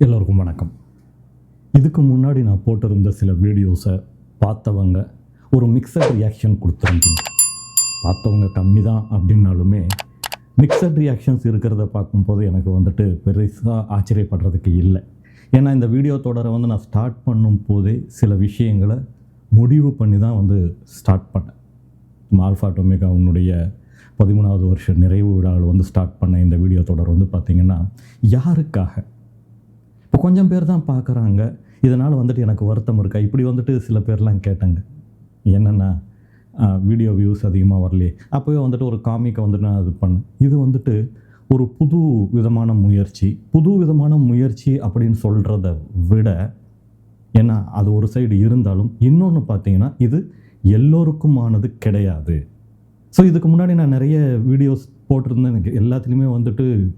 எல்லோருக்கும் வணக்கம். இதுக்கு முன்னாடி நான் போட்டிருந்த சில வீடியோஸை பார்த்தவங்க ஒரு மிக்சட் ரியாக்ஷன் கொடுத்துருந்தீங்க. பார்த்தவங்க கம்மி தான் அப்படின்னாலுமே மிக்சட் ரியாக்ஷன்ஸ் இருக்கிறத பார்க்கும்போது எனக்கு வந்துட்டு பெருசாக ஆச்சரியப்படுறதுக்கு இல்லை. ஏன்னா இந்த வீடியோ தொடரை வந்து நான் ஸ்டார்ட் பண்ணும் போதே சில விஷயங்களை முடிவு பண்ணி தான் வந்து ஸ்டார்ட் பண்ணேன். ஆல்ஃபா டொமேகா உன்னுடைய பதிமூணாவது வருஷ நிறைவு விழாவில் வந்து ஸ்டார்ட் பண்ண இந்த வீடியோ தொடர் வந்து பார்த்திங்கன்னா யாருக்காக? இப்போ கொஞ்சம் பேர் தான் பார்க்குறாங்க. இதனால் வந்துட்டு எனக்கு வருத்தம் இருக்கா? இப்படி வந்துட்டு சில பேர்லாம் கேட்டாங்க. என்னென்னா வீடியோ வியூஸ் அதிகமாக வரலையே. அப்போவே வந்துட்டு ஒரு காமிக்கை வந்துட்டு நான் இது பண்ணேன். இது வந்துட்டு ஒரு புது விதமான முயற்சி. புது விதமான முயற்சி அப்படின்னு சொல்கிறத விட ஏன்னா அது ஒரு சைடு இருந்தாலும் இன்னொன்று பார்த்தீங்கன்னா இது எல்லோருக்குமானது கிடையாது. ஸோ இதுக்கு முன்னாடி நான் நிறைய வீடியோஸ் போட்டிருந்தேன். எனக்கு எல்லாத்துலேயுமே வந்துட்டு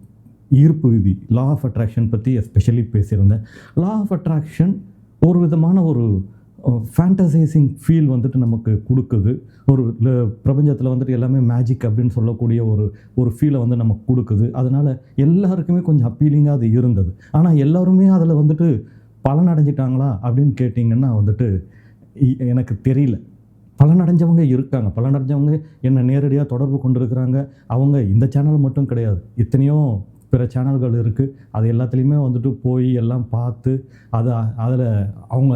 ஈர்ப்பு விதி லா ஆஃப் அட்ராக்ஷன் பற்றி எஸ்பெஷலி பேசியிருந்தேன். லா ஆஃப் அட்ராக்ஷன் ஒரு விதமான ஒரு ஃபேண்டசைசிங் ஃபீல் வந்துட்டு நமக்கு கொடுக்குது. ஒரு பிரபஞ்சத்தில் வந்துட்டு எல்லாமே மேஜிக் அப்படின்னு சொல்லக்கூடிய ஒரு ஒரு ஃபீலை வந்து நமக்கு கொடுக்குது. அதனால் எல்லாருக்குமே கொஞ்சம் அப்பீலிங்காக அது இருந்தது. ஆனால் எல்லாருமே அதில் வந்துட்டு பலன் அடைஞ்சிட்டாங்களா அப்படின்னு கேட்டிங்கன்னா வந்துட்டு இ- எனக்கு தெரியல. பலனடைஞ்சவங்க இருக்காங்க. பலனடைஞ்சவங்க என்னை நேரடியாக தொடர்பு கொண்டிருக்கிறாங்க. அவங்க இந்த சேனல் மட்டும் கிடையாது. எத்தனையோ பிற சேனல்கள் இருக்குது அது எல்லாத்துலேயுமே வந்துட்டு போய் எல்லாம் பார்த்து அதை அதில் அவங்க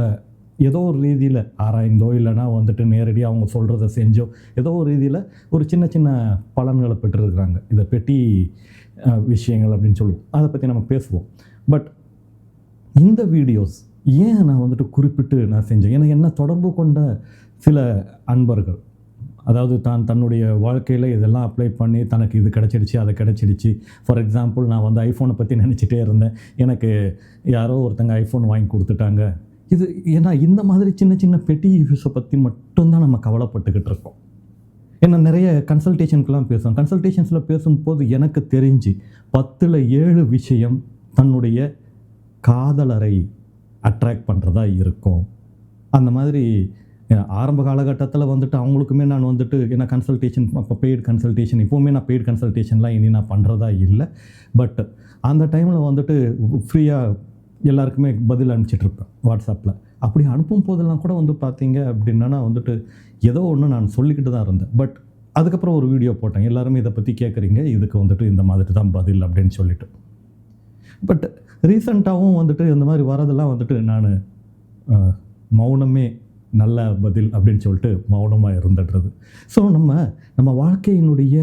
ஏதோ ஒரு ரீதியில் ஆராய்ந்தோ இல்லைனா வந்துட்டு நேரடியாக அவங்க சொல்கிறத செஞ்சோ ஏதோ ஒரு ரீதியில் ஒரு சின்ன சின்ன பலன்களை பெற்றிருக்கிறாங்க. இதை பெட்டி விஷயங்கள் அப்படின்னு சொல்லுவோம். அதை பற்றி நம்ம பேசுவோம். பட் இந்த வீடியோஸ் ஏன் நான் வந்துட்டு குறிப்பிட்டு நான் செஞ்சேன்? எனக்கு என்ன தொடர்பு கொண்ட சில அன்பர்கள். அதாவது தான் தன்னுடைய வாழ்க்கையில் இதெல்லாம் அப்ளை பண்ணி தனக்கு இது கிடச்சிடுச்சு அதை கிடச்சிடுச்சு. ஃபார் எக்ஸாம்பிள் நான் வந்து ஐஃபோனை பற்றி நினச்சிட்டே இருந்தேன். எனக்கு யாரோ ஒருத்தங்க ஐஃபோன் வாங்கி கொடுத்துட்டாங்க. இது ஏன்னா இந்த மாதிரி சின்ன சின்ன பெட்டி இஷ்யூஸை பற்றி மட்டும்தான் நம்ம கவலைப்பட்டுக்கிட்டு இருக்கோம். ஏன்னா நிறைய கன்சல்டேஷனுக்கெலாம் பேசுவோம். கன்சல்டேஷன்ஸில் பேசும்போது எனக்கு தெரிஞ்சு பத்தில் ஏழு விஷயம் தன்னுடைய காதலரை அட்ராக்ட் பண்ணுறதா இருக்கும். அந்த மாதிரி ஆரம்ப காலகட்டத்தில் வந்துட்டு அவங்களுக்குமே நான் வந்துட்டு என்ன கன்சல்டேஷன் அப்போ பெய்டு கன்சல்டேஷன் இப்போவுமே நான் பெய்டு கன்சல்டேஷன்லாம் இனி நான் பண்ணுறதா இல்லை. பட் அந்த டைமில் வந்துட்டு ஃப்ரீயாக எல்லாருக்குமே பதில் அனுப்பிச்சிட்ருப்பேன் வாட்ஸ்அப்பில் அப்படி அனுப்பும் போதெல்லாம் கூட வந்து பார்த்தீங்க அப்படின்னா வந்துட்டு ஏதோ ஒன்று நான் சொல்லிக்கிட்டு தான் இருந்தேன். பட் அதுக்கப்புறம் ஒரு வீடியோ போட்டேன். எல்லாருமே இதை பற்றி கேட்குறீங்க இதுக்கு வந்துட்டு இந்த மாதிரி தான் பதில் அப்படின்னு சொல்லிட்டு. பட் ரீசண்டாகவும் வந்துட்டு இந்த மாதிரி வரதெல்லாம் வந்துட்டு நான் மௌனமே நல்ல பதில் அப்படின்னு சொல்லிட்டு மௌனமாக இருந்துடுறது ஸோ நம்ம நம்ம வாழ்க்கையினுடைய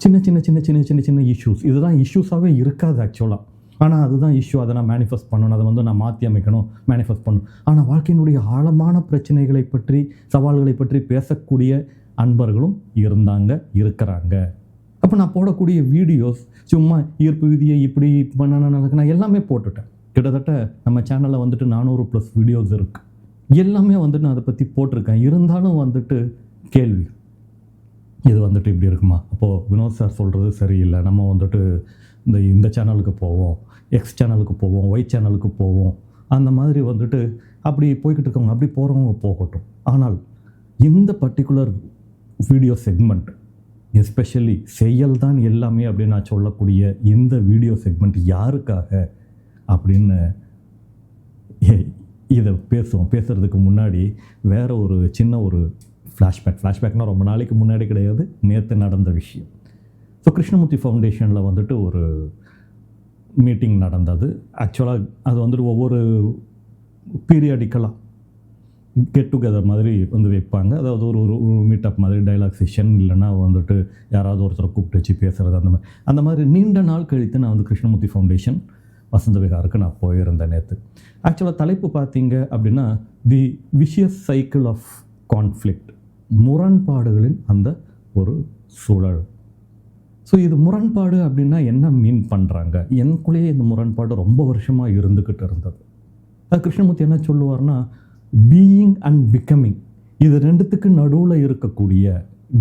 சின்ன சின்ன சின்ன சின்ன சின்ன சின்ன இஷ்யூஸ் இதுதான் இஷ்யூஸாகவே இருக்காது ஆக்சுவலாக ஆனால் அதுதான் இஷ்யூ அதை நான் மேனிஃபெஸ்ட் பண்ணணும் அதை வந்து நான் மாற்றி அமைக்கணும் மேனிஃபெஸ்ட் பண்ணணும் ஆனால் வாழ்க்கையினுடைய ஆழமான பிரச்சனைகளை பற்றி சவால்களை பற்றி பேசக்கூடிய அன்பர்களும் இருந்தாங்க இருக்கிறாங்க அப்போ நான் போடக்கூடிய வீடியோஸ் சும்மா ஈர்ப்பு விதியை இப்படி பண்ண நான் எல்லாமே போட்டுட்டேன் கிட்டத்தட்ட நம்ம சேனலில் வந்துட்டு நானூறு ப்ளஸ் வீடியோஸ் இருக்குது எல்லாமே வந்துட்டு நான் அதை பற்றி போட்டிருக்கேன். இருந்தாலும் வந்துட்டு கேள்வி. இது வந்துட்டு இப்படி இருக்குமா? அப்போது வினோத் சார் சொல்கிறது சரியில்லை. நம்ம வந்துட்டு இந்த இந்த சேனலுக்கு போவோம். எக்ஸ் சேனலுக்கு போவோம். ஒய் சேனலுக்கு போவோம். அந்த மாதிரி வந்துட்டு அப்படி போய்கிட்டு இருக்கவங்க அப்படி போகிறவங்க போகட்டும். ஆனால் இந்த பர்டிகுலர் வீடியோ செக்மெண்ட் எஸ்பெஷலி செயல் தான் எல்லாமே அப்படின்னு நான் சொல்லக்கூடிய இந்த வீடியோ செக்மெண்ட் யாருக்காக அப்படின்னு இதை பேசுவோம். பேசுகிறதுக்கு முன்னாடி வேறு ஒரு சின்ன ஒரு ஃப்ளாஷ்பேக் ஃப்ளாஷ்பேக்னால் ரொம்ப நாளைக்கு முன்னாடி கிடையாது. நேற்று நடந்த விஷயம். ஸோ கிருஷ்ணமூர்த்தி ஃபவுண்டேஷனில் வந்துட்டு ஒரு மீட்டிங் நடந்தது. ஆக்சுவலாக அது வந்துட்டு ஒவ்வொரு பீரியாடிக்கலாக கெட் டுகெதர் மாதிரி வந்து வைப்பாங்க. அதாவது ஒரு ஒரு மீட்டப் மாதிரி டைலாக் செஷன் இல்லைன்னா வந்துட்டு யாராவது ஒருத்தரை கூப்பிட்டு வச்சு பேசுகிறது அந்த மாதிரி அந்த மாதிரி நீண்ட நாள் கழித்து நான் வந்து கிருஷ்ணமூர்த்தி ஃபவுண்டேஷன் வசந்த விகாருக்கு நான் போயிருந்தேன் நேற்று ஆக்சுவலாக தலைப்பு பார்த்தீங்க அப்படின்னா the vicious cycle of conflict முரண்பாடுகளின் அந்த ஒரு சூழல். ஸோ இது முரண்பாடு அப்படின்னா என்ன மீன் பண்ணுறாங்க எனக்குள்ளேயே இந்த முரண்பாடு ரொம்ப வருஷமாக இருந்துக்கிட்டு இருந்தது. அது கிருஷ்ணமூர்த்தி என்ன சொல்லுவார்னா பீயிங் அண்ட் பிகமிங் இது ரெண்டுத்துக்கு நடுவில் இருக்கக்கூடிய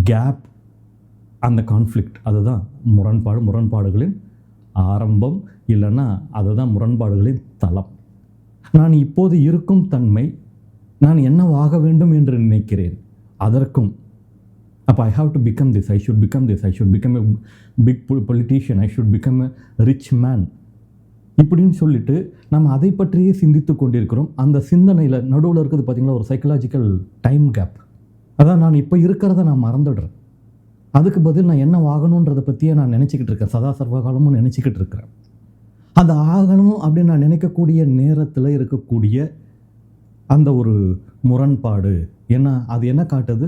கேப் அந்த கான்ஃப்ளிக்ட் அதுதான் முரண்பாடு முரண்பாடுகளின் ஆரம்பம் இல்லைன்னா அதுதான் முரண்பாடுகளின் தளம். நான் இப்போது இருக்கும் தன்மை நான் என்னவாக வேண்டும் என்று நினைக்கிறேன்? அதற்கும் அப்போ I have to become this I should become this I should become a big politician I should become a rich man இப்படின்னு சொல்லிட்டு நம்ம அதை பற்றியே சிந்தித்து கொண்டிருக்கிறோம். அந்த சிந்தனையில் நடுவில் இருக்கிறது பார்த்தீங்களா ஒரு சைக்கலாஜிக்கல் டைம் கேப் அதான் நான் இப்போ இருக்கிறத நான் மறந்துடுறேன். அதுக்கு பதில் நான் என்ன ஆகணுன்றதை பற்றியே நான் நினச்சிக்கிட்டு இருக்கேன். சதா சர்வகாலமும் நினச்சிக்கிட்டு இருக்கிறேன். அந்த ஆகணும் அப்படின்னு நான் நினைக்கக்கூடிய நேரத்தில் இருக்கக்கூடிய அந்த ஒரு முரண்பாடு ஏன்னா அது என்ன காட்டுது?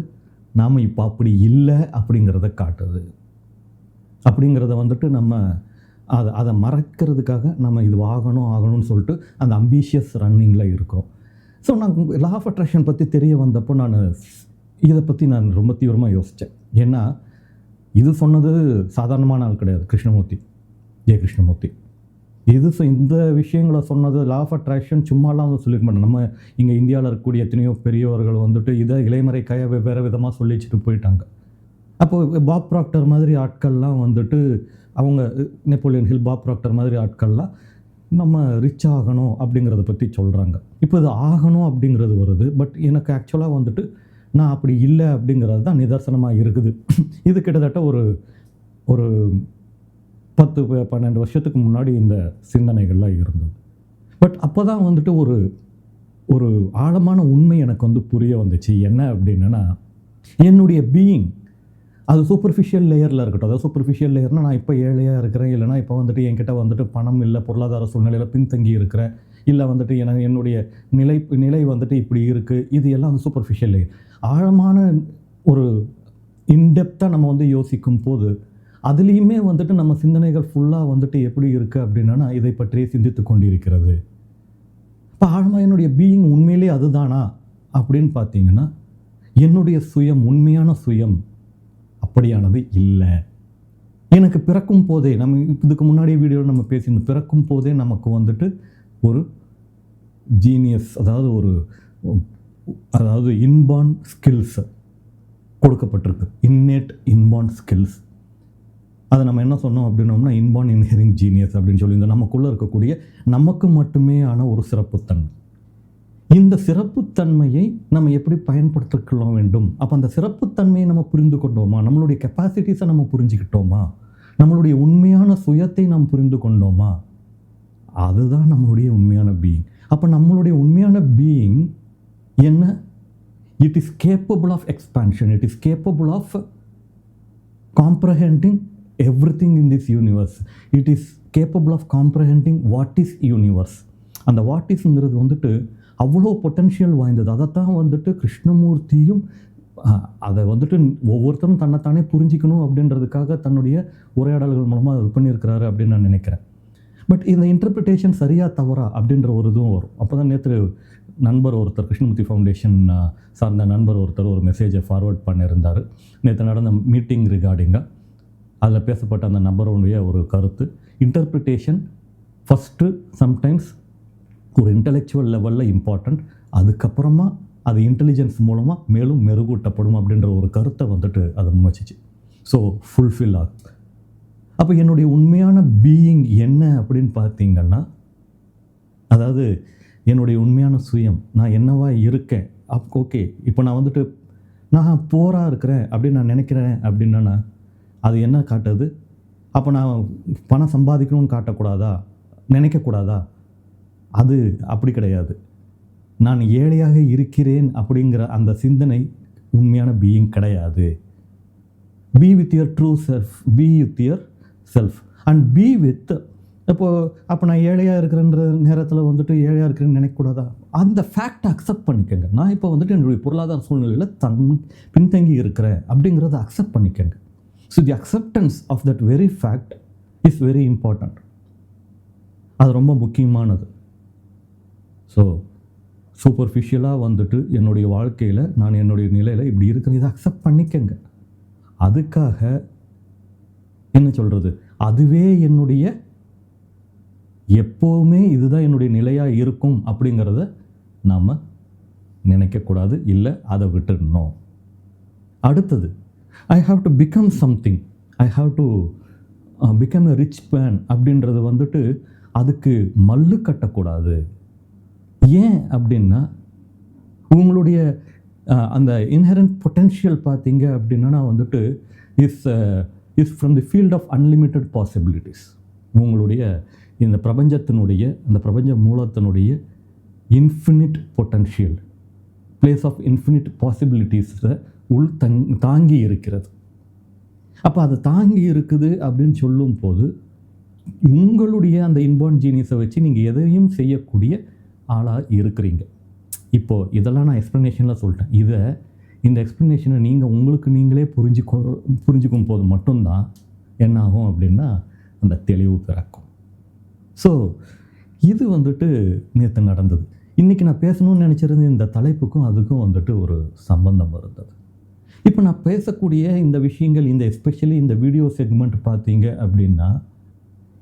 நாம் இப்போ அப்படி இல்லை அப்படிங்கிறத காட்டுது. அப்படிங்கிறத வந்துட்டு நம்ம அதை அதை மறக்கிறதுக்காக நம்ம இது ஆகணும் ஆகணும்னு சொல்லிட்டு அந்த அம்பிஷியஸ் ரன்னிங்கில் இருக்கிறோம். ஸோ நான் லா ஆஃப் அட்ராக்ஷன் பற்றி தெரிய வந்தப்போ நான் இதை பற்றி நான் ரொம்ப தீவிரமாக யோசித்தேன் ஏன்னா இது சொன்னது சாதாரணமான ஆள் கிடையாது. கிருஷ்ணமூர்த்தி. ஜெய கிருஷ்ணமூர்த்தி. இது இந்த விஷயங்களை சொன்னது லா ஆஃப் அட்ராக்ஷன் சும்மாலாம் வந்து சொல்லிக்க மாட்டேன் நம்ம இங்கே இந்தியாவில் இருக்கக்கூடிய எத்தனையோ பெரியவர்கள் வந்துட்டு இதை இளைமறை கைய வெவ்வேறு விதமாக சொல்லி வச்சுட்டு போயிட்டாங்க. அப்போது பாப் ப்ராக்டர் மாதிரி ஆட்கள்லாம் வந்துட்டு அவங்க நெப்போலியன் ஹில் பாப் ப்ராக்டர் மாதிரி ஆட்கள்லாம் நம்ம ரிச் ஆகணும் அப்படிங்கிறத பற்றி சொல்கிறாங்க இப்போ இது ஆகணும் அப்படிங்கிறது வருது. பட் எனக்கு ஆக்சுவலாக வந்துட்டு நான் அப்படி இல்லை அப்படிங்கிறது தான் நிதர்சனமாக இருக்குது. இது கிட்டத்தட்ட ஒரு ஒரு பத்து ப- பன்னெண்டு வருஷத்துக்கு முன்னாடி இந்த சிந்தனைகள்லாம் இருந்தது. பட் அப்போ தான் வந்துட்டு ஒரு ஒரு ஆழமான உண்மை எனக்கு வந்து புரிய வந்துச்சு. என்ன அப்படின்னா என்னுடைய பீயிங் அது சூப்பர்ஃபிஷியல் லேயரில் இருக்கட்டும். அதாவது சூப்பர்ஃபிஷியல் லேயர்னால் நான் இப்போ ஏழையாக இருக்கிறேன். இல்லைனா இப்போ வந்துட்டு என்கிட்ட வந்துட்டு பணம் இல்லை பொருளாதார சூழ்நிலையில் பின்தங்கி இருக்கிறேன். இல்லை வந்துட்டு எனக்கு என்னுடைய நிலை நிலை வந்துட்டு இப்படி இருக்குது இது எல்லாம் வந்து சூப்பர்ஃபிஷியல் லேயர் ஆழமான ஒரு இன்டெப்த்தாக நம்ம வந்து யோசிக்கும் போது அதுலேயுமே வந்துட்டு நம்ம சிந்தனைகள் ஃபுல்லாக வந்துட்டு எப்படி இருக்குது அப்படின்னா இதை பற்றியே சிந்தித்து கொண்டிருக்கிறது. இப்போ ஆழமாக என்னுடைய பீயிங் உண்மையிலே அதுதானா அப்படின்னு பார்த்தீங்கன்னா என்னுடைய சுயம் உண்மையான சுயம் அப்படியானது இல்லை. எனக்கு பிறக்கும் போதே நம்ம இதுக்கு முன்னாடி வீடியோவில் நம்ம பேசியிருந்தோம் பிறக்கும் போதே நமக்கு வந்துட்டு ஒரு ஜீனியஸ் அதாவது ஒரு அதாவது இன்பான் ஸ்கில்ஸ் கொடுக்கப்பட்டிருக்கு. இன்னேட் இன்பான் ஸ்கில்ஸ் அதை நம்ம என்ன சொன்னோம் அப்படின்னோம்னா இன்பான் இன்ஹியரிங் ஜீனியஸ் அப்படின்னு சொல்லி இந்த நமக்குள்ளே இருக்கக்கூடிய நமக்கு மட்டுமே ஆன ஒரு சிறப்புத்தன்மை. இந்த சிறப்புத்தன்மையை நம்ம எப்படி பயன்படுத்திக்கொள்ள வேண்டும்? அப்போ அந்த சிறப்புத்தன்மையை நம்ம புரிந்து கொண்டோமா? நம்மளுடைய கெப்பாசிட்டிஸை நம்ம புரிஞ்சுக்கிட்டோமா? நம்மளுடைய உண்மையான சுயத்தை நாம் புரிந்து கொண்டோமா? அதுதான் நம்மளுடைய உண்மையான பீயிங் அப்போ நம்மளுடைய உண்மையான பீயிங் என்ன it is capable of expansion it is capable of comprehending every thing in this universe it is capable of comprehending what is universe அந்த வாட் இஸ்ங்கிறது வந்துட்டு அவ்வளோ பொட்டன்ஷியல் வாய்ந்தது. அதைத்தான் வந்துட்டு கிருஷ்ணமூர்த்தியும் அதை வந்துட்டு ஒவ்வொருத்தரும் தன்னைத்தானே புரிஞ்சிக்கணும் அப்படின்றதுக்காக தன்னுடைய உரையாடல்கள் மூலமாக இது பண்ணியிருக்கிறாரு அப்படின்னு நான் நினைக்கிறேன். பட் இந்த இன்டர்பிரிட்டேஷன் சரியாக தவறா அப்படின்ற ஒரு இதுவும் வரும். அப்போ தான் நேற்று நண்பர் ஒருத்தர் கிருஷ்ணமூர்த்தி ஃபவுண்டேஷன் சார்ந்த நண்பர் ஒருத்தர் ஒரு மெசேஜை ஃபார்வர்ட் பண்ணியிருந்தார். நேற்று நடந்த மீட்டிங் ரிகார்டிங்காக அதில் பேசப்பட்ட அந்த நபருடைய ஒரு கருத்து இன்டர்பிரிட்டேஷன் ஃபஸ்ட்டு சம்டைம்ஸ் ஒரு இன்டெலெக்சுவல் லெவலில் இம்பார்ட்டண்ட் அதுக்கப்புறமா அது இன்டெலிஜென்ஸ் மூலமாக மேலும் மெருகூட்டப்படும் அப்படின்ற ஒரு கருத்தை வந்துட்டு அதை முன்வச்சிச்சு. ஸோ ஃபுல்ஃபில் ஆகுது அப்போ என்னுடைய உண்மையான பீயிங் என்ன அப்படின்னு பார்த்தீங்கன்னா அதாவது என்னுடைய உண்மையான சுயம். நான் என்னவா இருக்கேன்? அப் ஓகே. இப்போ நான் வந்துட்டு நான் போராக இருக்கிறேன் அப்படின்னு நான் நினைக்கிறேன் அப்படின்னா அது என்ன காட்டுது? அப்போ நான் பணம் சம்பாதிக்கணும்னு காட்டக்கூடாதா? நினைக்கக்கூடாதா? அது அப்படி கிடையாது. நான் ஏழையாக இருக்கிறேன் அப்படிங்கிற அந்த சிந்தனை உண்மையான பீயிங் கிடையாது. Be with your true self be with your self and be with இப்போது அப்போ நான் ஏழையாக இருக்கிறன்ற நேரத்தில் வந்துட்டு ஏழையாக இருக்கிறேன்னு நினைக்கக்கூடாதா? அந்த ஃபேக்டை அக்செப்ட் பண்ணிக்கோங்க. நான் இப்போ வந்துட்டு என்னுடைய பொருளாதார சூழ்நிலையில் தன் பின்தங்கி இருக்கிறேன் அப்படிங்கிறத அக்செப்ட் பண்ணிக்கோங்க. So the acceptance of that very fact is very important அது ரொம்ப முக்கியமானது. ஸோ சூப்பர்ஃபிஷியலாக வந்துட்டு என்னுடைய வாழ்க்கையில் நான் என்னுடைய நிலையில் இப்படி இருக்கிற இதை அக்செப்ட் பண்ணிக்கங்க. அதுக்காக என்ன சொல்கிறது அதுவே என்னுடைய எப்போவுமே இதுதான் என்னுடைய நிலையாக இருக்கும் அப்படிங்கிறத நாம் நினைக்கக்கூடாது. இல்லை அதை விட்டுடணும் அடுத்தது I have to become something I have to become a rich man அப்படின்றது வந்துட்டு அதுக்கு மல்லு கட்டக்கூடாது. ஏன் அப்படின்னா உங்களுடைய uh, அந்த இன்ஹரன்ட் பொட்டென்ஷியல் பார்த்தீங்க அப்படின்னா வந்துட்டு is is from the field of unlimited possibilities உங்களுடைய இந்த பிரபஞ்சத்தினுடைய அந்த பிரபஞ்ச மூலத்தினுடைய infinite potential place of infinite பாசிபிலிட்டிஸை உள் தங் தாங்கி இருக்கிறது. அப்போ அது தாங்கி இருக்குது அப்படின்னு சொல்லும்போது உங்களுடைய அந்த இன்பார்ன் ஜீனியஸை வச்சு நீங்கள் எதையும் செய்யக்கூடிய ஆளாக இருக்கிறீங்க. இப்போது இதெல்லாம் நான் எக்ஸ்ப்ளனேஷனில் சொல்லிட்டேன். இதை இந்த எக்ஸ்ப்ளனேஷனை நீங்கள் உங்களுக்கு நீங்களே புரிஞ்சுக்கோ புரிஞ்சுக்கும் போது மட்டும்தான் என்ன ஆகும் அப்படின்னா அந்த தெளிவு பிறக்கும். ஸோ இது வந்துட்டு நேற்று நடந்தது. இன்றைக்கி நான் பேசணும்னு நினச்சிருந்த இந்த தலைப்புக்கும் அதுக்கும் வந்துட்டு ஒரு சம்பந்தம் இருந்தது. இப்போ நான் பேசக்கூடிய இந்த விஷயங்கள் இந்த எஸ்பெஷலி இந்த வீடியோ செக்மெண்ட் பார்த்தீங்க அப்படின்னா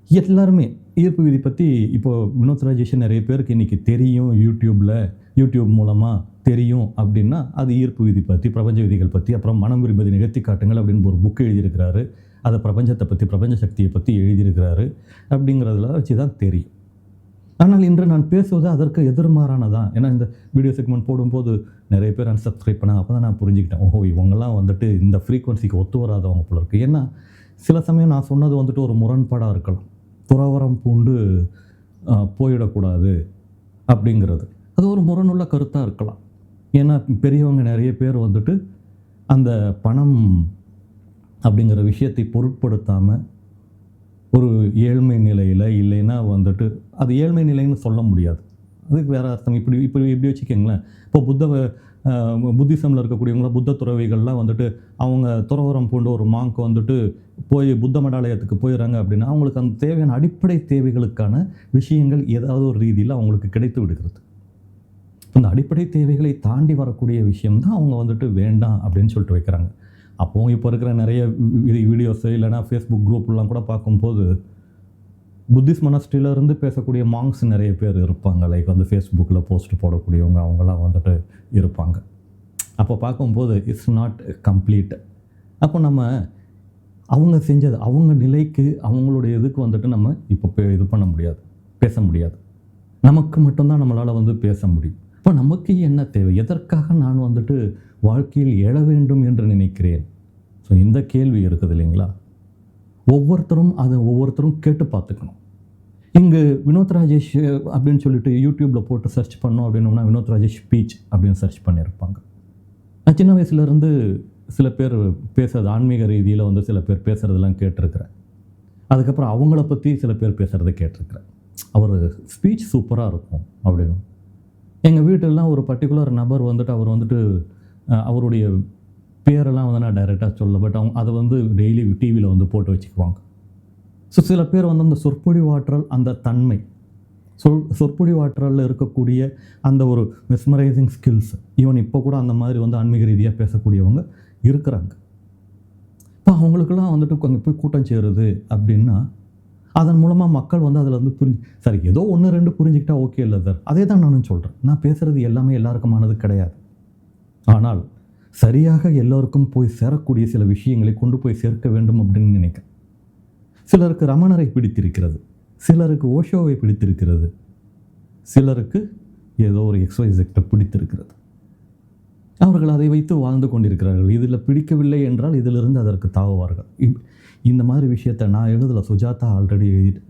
எல்லாருமே ஈர்ப்பு விதி பற்றி இப்போ வினோத் ராஜேஷன் நிறைய பேருக்கு இன்றைக்கி தெரியும். யூடியூப்பில் யூடியூப் மூலமாக தெரியும் அப்படின்னா அது ஈர்ப்பு விதி பற்றி பிரபஞ்ச விதிகள் பற்றி அப்புறம் மனம் விரும்பதி நிகழ்த்தி காட்டுங்கள் அப்படின்னு ஒரு புக் எழுதியிருக்கிறாரு. அதை பிரபஞ்சத்தை பற்றி பிரபஞ்ச சக்தியை பற்றி எழுதியிருக்கிறாரு அப்படிங்கிறதுல வச்சு தான் தெரியும். ஆனால் இன்று நான் பேசுவது அதற்கு எதிர்மாறானதான் ஏன்னா இந்த வீடியோ செக்மெண்ட் போடும்போது நிறைய பேர் அன்சப்ஸ்கிரைப் பண்ணாங்க. அப்போ தான் நான் புரிஞ்சுக்கிட்டேன். ஓஹோ இவங்கெல்லாம் வந்துட்டு இந்த ஃப்ரீக்வன்சிக்கு ஒத்து வராதவங்க போல இருக்குது ஏன்னா சில சமயம் நான் சொன்னது வந்துட்டு ஒரு முரண்பாடாக இருக்கலாம். துறவரம் பூண்டு போயிடக்கூடாது அப்படிங்கிறது. அது ஒரு முரணுள்ள கருத்தாக இருக்கலாம். ஏன்னா பெரியவங்க நிறைய பேர் வந்துட்டு அந்த பணம் அப்படிங்கிற விஷயத்தை பொருட்படுத்தாமல் ஒரு ஏழ்மை நிலையில் இல்லைன்னா வந்துட்டு அது ஏழ்மை நிலைன்னு சொல்ல முடியாது. அதுக்கு வேறு அர்த்தம். இப்படி இப்படி இப்படி வச்சுக்கோங்களேன். இப்போ புத்த புத்திசமில் இருக்கக்கூடியவங்கள புத்த துறவிகள்லாம் வந்துட்டு அவங்க துறவரம் பூண்டு ஒரு மாங்க் வந்துட்டு போய் புத்த மடாலயத்துக்கு போயிடுறாங்க அப்படின்னா அவங்களுக்கு அந்த தேவையான அடிப்படை தேவைகளுக்கான விஷயங்கள் ஏதாவது ஒரு ரீதியில் அவங்களுக்கு கிடைத்து விடுகிறது. இந்த அடிப்படை தேவைகளை தாண்டி வரக்கூடிய விஷயம் தான் அவங்க வந்துட்டு வேண்டாம் அப்படின்னு சொல்லிட்டு வைக்கிறாங்க. அப்போவும் இப்போ இருக்கிற நிறைய வீடியோஸ் இல்லைன்னா ஃபேஸ்புக் குரூப்லாம் கூட பார்க்கும்போது புத்திஸ்ட் மனஸ்டிலேருந்து பேசக்கூடிய மாங்ஸ் நிறைய பேர் இருப்பாங்க. லைக் வந்து ஃபேஸ்புக்கில் போஸ்ட் போடக்கூடியவங்க அவங்களாம் வந்துட்டு இருப்பாங்க. அப்போ பார்க்கும்போது இட்ஸ் நாட் கம்ப்ளீட் அப்போ நம்ம அவங்க செஞ்சது அவங்க நிலைக்கு அவங்களுடைய இதுக்கு வந்துட்டு நம்ம இப்போ பே- இது பண்ண முடியாது பேச முடியாது. நமக்கு மட்டும்தான் நம்மளால் வந்து பேச முடியும். இப்போ நமக்கு என்ன தேவை? எதற்காக நான் வந்துட்டு வாழ்க்கையில் எழ வேண்டும் என்று நினைக்கிறேன். ஸோ இந்த கேள்வி இருக்குது இல்லைங்களா? ஒவ்வொருத்தரும் அதை ஒவ்வொருத்தரும் கேட்டு பார்த்துக்கணும். இங்கு வினோத் ராஜேஷ் அப்படின்னு சொல்லிட்டு யூடியூப்பில் போட்டு சர்ச் பண்ணோம் அப்படின்னோம்னா வினோத் ராஜேஷ் ஸ்பீச் அப்படின்னு சர்ச் பண்ணியிருப்பாங்க. நான் சின்ன வயசுலேருந்து சில பேர் பேசுறது ஆன்மீக ரீதியில் வந்து சில பேர் பேசுகிறதெல்லாம் கேட்டிருக்கிறேன். அதுக்கப்புறம் அவங்கள பற்றி சில பேர் பேசுகிறத கேட்டிருக்கிறேன். அவர் ஸ்பீச் சூப்பராக இருக்கும் அப்படின்னு. எங்கள் வீட்டிலலாம் ஒரு பர்டிகுலர் நபர் வந்துட்டு அவர் வந்துட்டு அவருடைய பேரெல்லாம் வந்து நான் டைரெக்டாக சொல்ல பட் அவங்க அதை வந்து டெய்லி டிவியில் வந்து போட்டு வச்சுக்குவாங்க. ஸோ சில பேர் வந்து அந்த சொற்பொழிவாற்றல் அந்த தன்மை சொல் சொற்பொழிவாற்றலில் இருக்கக்கூடிய அந்த ஒரு மெஸ்மரைசிங் ஸ்கில்ஸ் ஈவன் இப்போ கூட அந்த மாதிரி வந்து ஆன்மீக ரீதியாக பேசக்கூடியவங்க இருக்கிறாங்க. இப்போ அவங்களுக்கெல்லாம் வந்துட்டு அங்கே போய் கூட்டம் சேருது அப்படின்னா அதன் மூலமாக மக்கள் வந்து அதில் வந்து புரிஞ்சு சரி ஏதோ ஒன்று ரெண்டு புரிஞ்சுக்கிட்டா ஓகே இல்லை சார் அதே தான் நானும் சொல்கிறேன் நான் பேசுகிறது எல்லாமே எல்லாருக்குமானது கிடையாது. ஆனால் சரியாக எல்லோருக்கும் போய் சேரக்கூடிய சில விஷயங்களை கொண்டு போய் சேர்க்க வேண்டும் அப்படின்னு நினைக்கிறேன் சிலருக்கு ரமணரை பிடித்திருக்கிறது சிலருக்கு ஓஷோவை பிடித்திருக்கிறது சிலருக்கு ஏதோ ஒரு எக்ஸைசெக்டை பிடித்திருக்கிறது. அவர்கள் அதை வைத்து வாழ்ந்து கொண்டிருக்கிறார்கள். இதில் பிடிக்கவில்லை என்றால் இதிலிருந்து அதற்கு தாவுவார்கள். இப்- இந்த மாதிரி விஷயத்தை நான் எழுதலை சுஜாதா ஆல்ரெடி எழுதிட்டு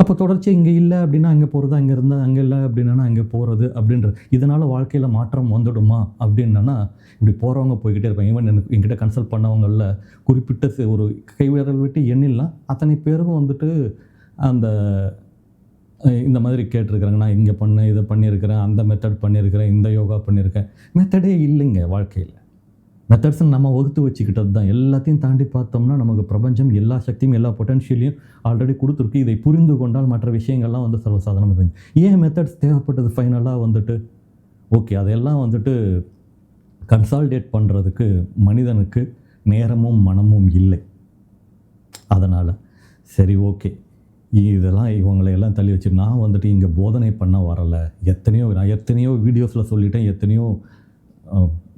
அப்போ தொடர்ச்சி இங்கே இல்லை அப்படின்னா அங்கே போகிறது அங்கே இருந்தால் அங்கே இல்லை அப்படின்னா அங்கே போகிறது அப்படின்றது இதனால் வாழ்க்கையில் மாற்றம் வந்துடுமா அப்படின்னா இப்படி போகிறவங்க போய்கிட்டே இருப்பாங்க. ஈவன் எனக்கு என்கிட்ட கன்சல்ட் பண்ணவங்களில் குறிப்பிட்ட ஒரு கைவிரல் விட்டு எண்ணிலாம் அத்தனை பேரும் வந்துட்டு அந்த இந்த மாதிரி கேட்டிருக்கிறாங்க. நான் இங்கே பண்ணேன் இதை பண்ணியிருக்கிறேன் அந்த மெத்தட் பண்ணியிருக்கிறேன் இந்த யோகா பண்ணியிருக்கேன். மெத்தடே இல்லைங்க வாழ்க்கையில். மெத்தட்ஸ் நம்ம வகுத்து வச்சுக்கிட்டது தான் எல்லாத்தையும் தாண்டி பார்த்தோம்னா நமக்கு பிரபஞ்சம் எல்லா சக்தியும் எல்லா பொட்டன்ஷியலையும் ஆல்ரெடி கொடுத்துருக்கு. இதை புரிந்து கொண்டால் மற்ற விஷயங்கள்லாம் வந்து சர்வசாதாரணம் இருந்துச்சு ஏன் மெத்தட்ஸ் தேவைப்பட்டது ஃபைனலாக வந்துட்டு? ஓகே அதெல்லாம் வந்துட்டு கன்சால்டேட் பண்ணுறதுக்கு மனிதனுக்கு நேரமும் மனமும் இல்லை. அதனால் சரி ஓகே இதெல்லாம் இவங்களை எல்லாம் தள்ளி வச்சு நான் வந்துட்டு இங்கே போதனை பண்ண வரலை. எத்தனையோ நான் எத்தனையோ வீடியோஸில் சொல்லிட்டேன். எத்தனையோ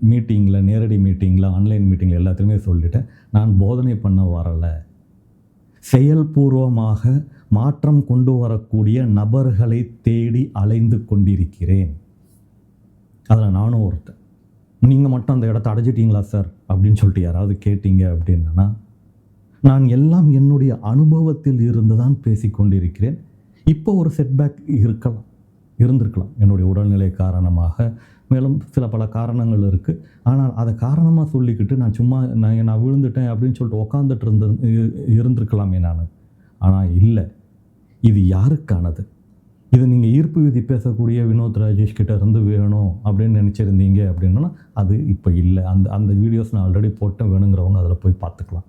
மீட்டிங்கில் நேரடி மீட்டிங்கில் ஆன்லைன் மீட்டிங்கில் எல்லாத்துலேயுமே சொல்லிட்டேன். நான் போதனை பண்ண வரலை. செயல்பூர்வமாக மாற்றம் கொண்டு வரக்கூடிய நபர்களை தேடி அலைந்து கொண்டிருக்கிறேன். அதில் நானும் ஒருத்தன். நீங்கள் மட்டும் அந்த இடத்த அடைஞ்சிட்டிங்களா சார்? அப்படின்னு சொல்லிட்டு யாராவது கேட்டீங்க அப்படின்னா நான் எல்லாம் என்னுடைய அனுபவத்தில் இருந்து தான் பேசிக்கொண்டிருக்கிறேன். இப்போ ஒரு செட்பேக் இருக்கலாம் இருந்திருக்கலாம். என்னுடைய உடல்நிலை காரணமாக மேலும் சில பல காரணங்கள் இருக்குது ஆனால் அதை காரணமாக சொல்லிக்கிட்டு நான் சும்மா நான் நான் விழுந்துட்டேன் அப்படின்னு சொல்லிட்டு உக்காந்துட்டு இருந்து இருந்திருக்கலாமே நான். ஆனால் இல்லை. இது யாருக்கானது? இது நீங்கள் ஈர்ப்பு விதி பேசக்கூடிய வினோத் ராஜேஷ் கிட்ட இருந்து வேணும் அப்படின்னு நினச்சிருந்தீங்க அப்படின்னா அது இப்போ இல்லை. அந்த அந்த வீடியோஸ் நான் ஆல்ரெடி போட்டேன் வேணுங்கிறவங்க அதில் போய் பார்த்துக்கலாம்.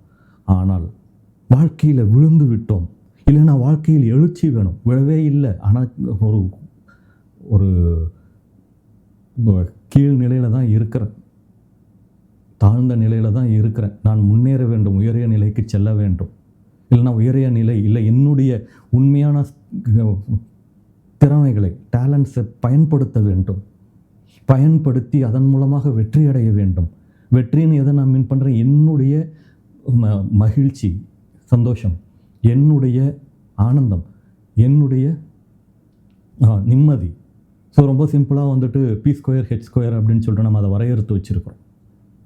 ஆனால் வாழ்க்கையில் விழுந்து விட்டோம். இல்லைன்னா வாழ்க்கையில் எழுச்சி வேணும். விழவே இல்லை. ஆனால் ஒரு ஒரு ப- கீழ் நிலையில் தான் இருக்கிறேன். தாழ்ந்த நிலையில் தான் இருக்கிறேன். நான் முன்னேற வேண்டும். உயரிய நிலைக்கு செல்ல வேண்டும். இல்லைன்னா உயரிய நிலை இல்லை. என்னுடைய உண்மையான திறமைகளை டேலண்ட்ஸை பயன்படுத்த வேண்டும். பயன்படுத்தி அதன் மூலமாக வெற்றி அடைய வேண்டும். வெற்றின்னு எதை நான் மீன் பண்ணுறேன் என்னுடைய ம- மகிழ்ச்சி சந்தோஷம் என்னுடைய ஆனந்தம் என்னுடைய நிம்மதி ஸோ ரொம்ப சிம்பிளாக வந்துட்டு பி ஸ்கொயர் ஹெச் ஸ்கொயர் அப்படின்னு சொல்லிட்டு நம்ம அதை வரையறுத்து வச்சுருக்கோம்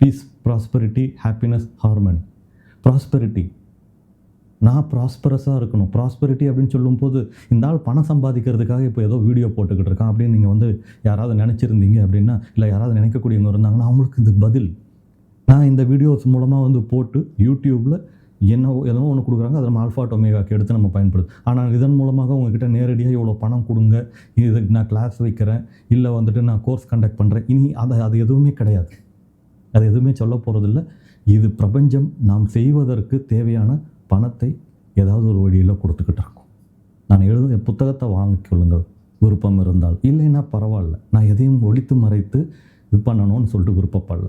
peace prosperity happiness harmony prosperity நான் ப்ராஸ்பரஸாக இருக்கணும். ப்ராஸ்பரிட்டி அப்படின்னு சொல்லும்போது இந்த ஆள் பணம் சம்பாதிக்கிறதுக்காக இப்போ ஏதோ வீடியோ போட்டுக்கிட்டு இருக்கான் அப்படின்னு நீங்கள் வந்து யாராவது நினச்சிருந்தீங்க அப்படின்னா இல்லை யாராவது நினைக்கக்கூடியவங்க இருந்தாங்கன்னா அவங்களுக்கு இது பதில். நான் இந்த வீடியோஸ் மூலமாக வந்து போட்டு யூடியூப்பில் என்ன ஏதோ ஒன்று கொடுக்குறாங்க அதை நம்ம ஆல்ஃபா டொமேகாக்கு எடுத்து நம்ம பயன்படுது ஆனால் இதன் மூலமாக உங்ககிட்ட நேரடியாக இவ்வளோ பணம் கொடுங்க. இதுக்கு நான் கிளாஸ் வைக்கிறேன். இல்லை வந்துட்டு நான் கோர்ஸ் கண்டக்ட் பண்ணுறேன் இனி அதை அது எதுவுமே கிடையாது. அது எதுவுமே சொல்ல போகிறதில்ல இது பிரபஞ்சம் நாம் செய்வதற்கு தேவையான பணத்தை ஏதாவது ஒரு வழியில் கொடுத்துக்கிட்டு இருக்கோம். நான் எழுத புத்தகத்தை வாங்கிக்கொள்ளுங்கள் விருப்பம் இருந்தால். இல்லைன்னா பரவாயில்ல. நான் எதையும் ஒழித்து மறைத்து இது பண்ணணும்னு சொல்லிட்டு விருப்பப்படல.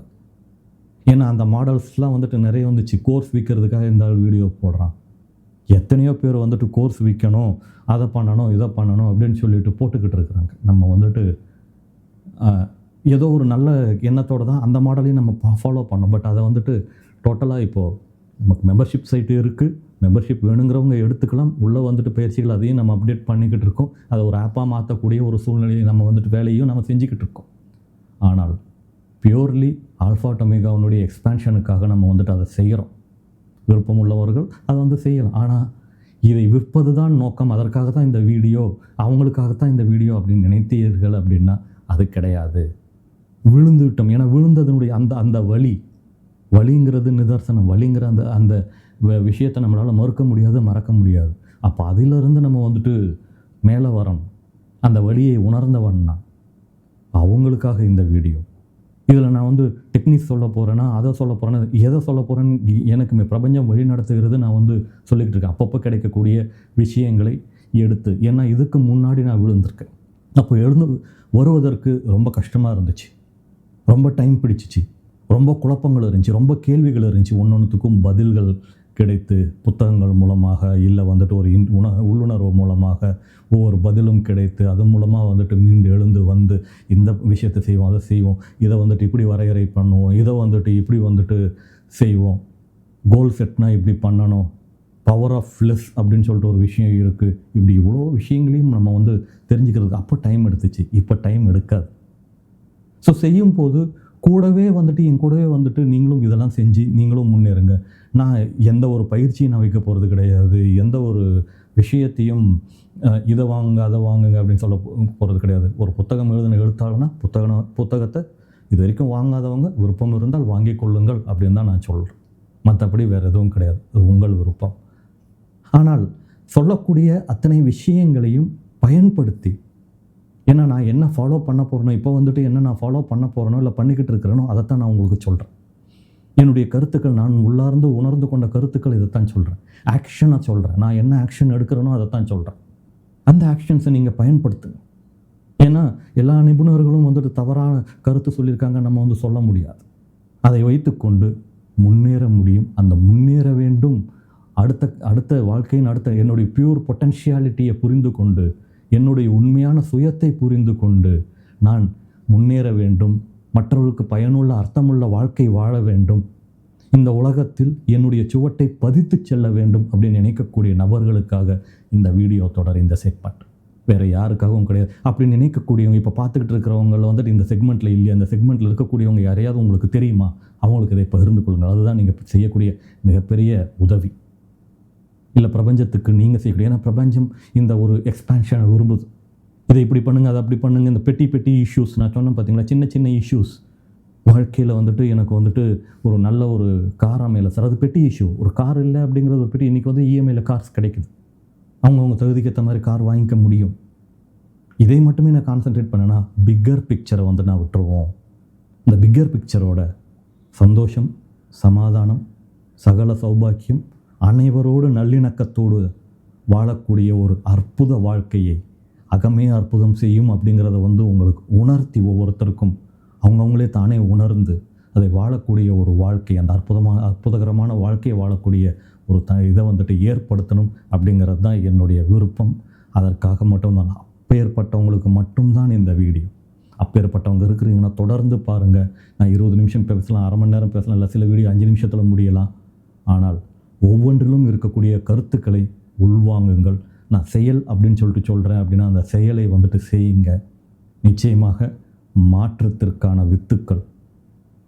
ஏன்னா அந்த மாடல்ஸ்லாம் வந்துட்டு நிறைய வந்துச்சு. கோர்ஸ் விற்கிறதுக்காக இந்த ஆள் வீடியோ போடுறான். எத்தனையோ பேர் வந்துட்டு கோர்ஸ் விற்கணும் அதை பண்ணணும் இதை பண்ணணும் அப்படின்னு சொல்லிட்டு போட்டுக்கிட்டு இருக்கிறாங்க. நம்ம வந்துட்டு ஏதோ ஒரு நல்ல எண்ணத்தோடு தான் அந்த மாடலையும் நம்ம ஃபாலோ பண்ணோம். பட் அதை வந்துட்டு டோட்டலாக இப்போது நமக்கு மெம்பர்ஷிப் சைட்டு இருக்குது மெம்பர்ஷிப் வேணுங்கிறவங்க எடுத்துக்கலாம். உள்ளே வந்துட்டு பயிற்சிகள் அதையும் நம்ம அப்டேட் பண்ணிக்கிட்டு இருக்கோம். அதை ஒரு ஆப்பாக மாற்றக்கூடிய ஒரு சூழ்நிலையை நம்ம வந்துட்டு வேலையும் நம்ம செஞ்சுக்கிட்டு இருக்கோம். ஆனால் பியூர்லி ஆல்ஃபா டொமேகாவுடைய எக்ஸ்பேன்ஷனுக்காக நம்ம வந்துட்டு அதை செய்கிறோம் விருப்பம் உள்ளவர்கள் அதை வந்து செய்யலாம். ஆனால் இதை விற்பது தான் நோக்கம். அதற்காக தான் இந்த வீடியோ அவங்களுக்காகத்தான் இந்த வீடியோ அப்படின்னு நினைத்தீர்கள் அப்படின்னா அது கிடையாது. விழுந்துவிட்டோம் ஏன்னா விழுந்ததனுடைய அந்த அந்த வழி வழிங்கிறது நிதர்சனம். வலிங்கிற அந்த அந்த வ- விஷயத்தை நம்மளால் மறுக்க முடியாது மறக்க முடியாது. அப்போ அதிலிருந்து நம்ம வந்துட்டு மேலே வரணும். அந்த வழியை உணர்ந்தவன்னா அவங்களுக்காக இந்த வீடியோ. இதில் நான் வந்து டெக்னிக்ஸ் சொல்ல போகிறேன்னா அதை சொல்ல போகிறேன்னா எதை சொல்ல போகிறேன்னு எனக்கு மே- பிரபஞ்சம் வழி நடத்துகிறது நான் வந்து சொல்லிக்கிட்டு இருக்கேன். அப்பப்போ கிடைக்கக்கூடிய விஷயங்களை எடுத்து ஏன்னா இதுக்கு முன்னாடி நான் விழுந்திருக்கேன். அப்போ எழுந்து வருவதற்கு ரொம்ப கஷ்டமாக இருந்துச்சு. ரொம்ப டைம் பிடிச்சிச்சு. ரொம்ப குழப்பங்கள் இருந்துச்சு. ரொம்ப கேள்விகள் இருந்துச்சு. ஒன்றொன்றுத்துக்கும் பதில்கள் கிடைத்து புத்தகங்கள் மூலமாக இல்லை வந்துட்டு ஒரு இன் உண உள்ளுணர்வு மூலமாக ஒவ்வொரு பதிலும் கிடைத்து அது மூலமாக வந்துட்டு மீண்டு எழுந்து வந்து இந்த விஷயத்தை செய்வோம் அதை செய்வோம். இதை வந்துட்டு இப்படி வரையறை பண்ணுவோம். இதை வந்துட்டு இப்படி வந்துட்டு செய்வோம். கோல் செட்னா இப்படி பண்ணணும். பவர் ஆஃப் லெஸ் அப்படின்னு சொல்லிட்டு ஒரு விஷயம் இருக்குது இப்படி இவ்வளோ விஷயங்களையும் நம்ம வந்து தெரிஞ்சுக்கிறதுக்கு அப்போ டைம் எடுத்துச்சு. இப்போ டைம் எடுக்காது. ஸோ செய்யும் போது கூடவே வந்துட்டு என் கூடவே வந்துட்டு நீங்களும் இதெல்லாம் செஞ்சு நீங்களும் முன்னேறுங்க. நான் எந்த ஒரு பயிற்சியும் நான் வைக்க போகிறது கிடையாது. எந்த ஒரு விஷயத்தையும் இதை வாங்குங்க அதை வாங்குங்க அப்படின்னு சொல்ல போகிறது கிடையாது. ஒரு புத்தகம் எழுதின எழுத்தாளனா புத்தகம் புத்தகத்தை இது வரைக்கும் வாங்காதவங்க விருப்பம் இருந்தால் வாங்கி கொள்ளுங்கள் அப்படின்னு தான் நான் சொல்கிறேன் மற்றபடி வேறு எதுவும் கிடையாது. அது உங்கள் விருப்பம். ஆனால் சொல்லக்கூடிய அத்தனை விஷயங்களையும் பயன்படுத்தி ஏன்னா நான் என்ன ஃபாலோ பண்ண போகிறேனோ இப்போ வந்துட்டு என்ன நான் ஃபாலோ பண்ண போகிறனோ இல்லை பண்ணிக்கிட்டு இருக்கிறேனோ அதைத்தான் நான் உங்களுக்கு சொல்கிறேன் என்னுடைய கருத்துக்கள் நான் உள்ளார்ந்து உணர்ந்து கொண்ட கருத்துக்கள் இதைத்தான் சொல்கிறேன் ஆக்ஷனை சொல்கிறேன் நான் என்ன ஆக்ஷன் எடுக்கிறேனோ அதைத்தான் சொல்கிறேன் அந்த ஆக்ஷன்ஸை நீங்கள் பயன்படுத்துங்க. ஏன்னா எல்லா நிபுணர்களும் வந்துட்டு தவறான கருத்து சொல்லியிருக்காங்க நம்ம வந்து சொல்ல முடியாது. அதை வைத்துக்கொண்டு முன்னேற முடியும். அந்த முன்னேற வேண்டும். அடுத்த அடுத்த வாழ்க்கையின் அடுத்த என்னுடைய பியூர் பொட்டன்ஷியாலிட்டியை புரிந்து கொண்டு என்னுடைய உண்மையான சுயத்தை புரிந்து கொண்டு நான் முன்னேற வேண்டும் மற்றவர்களுக்கு பயனுள்ள அர்த்தமுள்ள வாழ்க்கை வாழ வேண்டும். இந்த உலகத்தில் என்னுடைய சுவட்டை பதித்து செல்ல வேண்டும் அப்படின்னு நினைக்கக்கூடிய நபர்களுக்காக இந்த வீடியோ தொடர் இந்த செக்மெண்ட் வேறு யாருக்காகவும் கிடையாது. அப்படி நினைக்கக்கூடியவங்க இப்போ பார்த்துக்கிட்டு இருக்கிறவங்கள வந்துட்டு இந்த செக்மெண்ட்டில் இல்லையா? அந்த செக்மெண்ட்டில் இருக்கக்கூடியவங்க யாரையாவது உங்களுக்கு தெரியுமா? அவங்களுக்கு இதை பகிர்ந்து கொள்ளுங்கள். அதுதான் நீங்கள் செய்யக்கூடிய மிகப்பெரிய உதவி. இல்லை பிரபஞ்சத்துக்கு நீங்கள் செய்யக்கூடிய ஏன்னா பிரபஞ்சம் இந்த ஒரு எக்ஸ்பேன்ஷனை விரும்புது இதை இப்படி பண்ணுங்கள் அதை அப்படி பண்ணுங்கள் இந்த பெட்டி பெட்டி இஷ்யூஸ் நான் சொன்னேன் பார்த்தீங்களா சின்ன சின்ன இஷ்யூஸ் வாழ்க்கையில் வந்துட்டு எனக்கு வந்துட்டு ஒரு நல்ல ஒரு கார் அமையல சார் அது பெட்டி இஷ்யூ ஒரு கார் இல்லை அப்படிங்கிறது ஒரு பெட்டி. இன்றைக்கி வந்து இஎம்ஐயில் கார்ஸ் கிடைக்குது. அவங்கவுங்க தகுதிக்கு ஏற்ற மாதிரி கார் வாங்கிக்க முடியும். இதை மட்டுமே நான் கான்சென்ட்ரேட் பண்ணேன்னா பிக்கர் பிக்சரை வந்து நான் விட்டுருவோம். இந்த பிக்கர் பிக்சரோட சந்தோஷம் சமாதானம் சகல சௌபாக்கியம் அனைவரோடு நல்லிணக்கத்தோடு வாழக்கூடிய ஒரு அற்புத வாழ்க்கையை அகமே அற்புதம் செய்யும் அப்படிங்கிறத வந்து உங்களுக்கு உணர்த்தி ஒவ்வொருத்தருக்கும் அவங்கவுங்களே தானே உணர்ந்து அதை வாழக்கூடிய ஒரு வாழ்க்கை அந்த அற்புதமான அற்புதகரமான வாழ்க்கையை வாழக்கூடிய ஒரு த இதை வந்துட்டு ஏற்படுத்தணும் அப்படிங்கிறது தான் என்னுடைய விருப்பம். அதற்காக மட்டும்தான் அப்பேற்பட்டவங்களுக்கு மட்டும்தான் இந்த வீடியோ. அப்பேற்பட்டவங்க இருக்கிறீங்கன்னா தொடர்ந்து பாருங்கள் நான் இருபது நிமிஷம் பேசலாம் அரை மணி நேரம் பேசலாம் இல்லை சில வீடியோ அஞ்சு நிமிஷத்தில் முடியலாம். ஆனால் ஒவ்வொன்றிலும் இருக்கக்கூடிய கருத்துக்களை உள்வாங்குங்கள். நான் செயல் அப்படின்னு சொல்லிட்டு சொல்கிறேன் அப்படின்னா அந்த செயலை வந்துட்டு செய்யுங்க. நிச்சயமாக மாற்றத்திற்கான வித்துக்கள்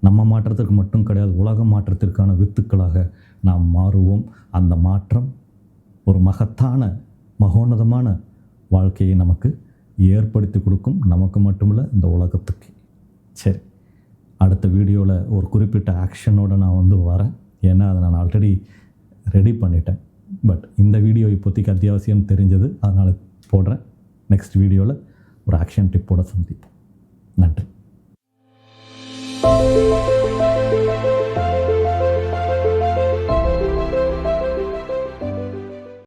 நம்ம மாற்றத்திற்கு மட்டும் கிடையாது உலக மாற்றத்திற்கான வித்துக்களாக நாம் மாறுவோம். அந்த மாற்றம் ஒரு மகத்தான மகோன்னதமான வாழ்க்கையை நமக்கு ஏற்படுத்தி கொடுக்கும். நமக்கு மட்டுமில்ல இந்த உலகத்துக்கு. சரி அடுத்த வீடியோவில் ஒரு குறிப்பிட்ட ஆக்ஷனோடு நான் வந்து வரேன். ஏன்னா அதை நான் ஆல்ரெடி ரெடி பண்ணிட்டேன். பட் இந்த வீடியோ இப்போதைக்கு அத்தியாவசியம் தெரிஞ்சது. அதனால் போடுறேன். நெக்ஸ்ட் வீடியோவில் ஒரு ஆக்ஷன் டிப்போட சந்திப்போம். நன்றி.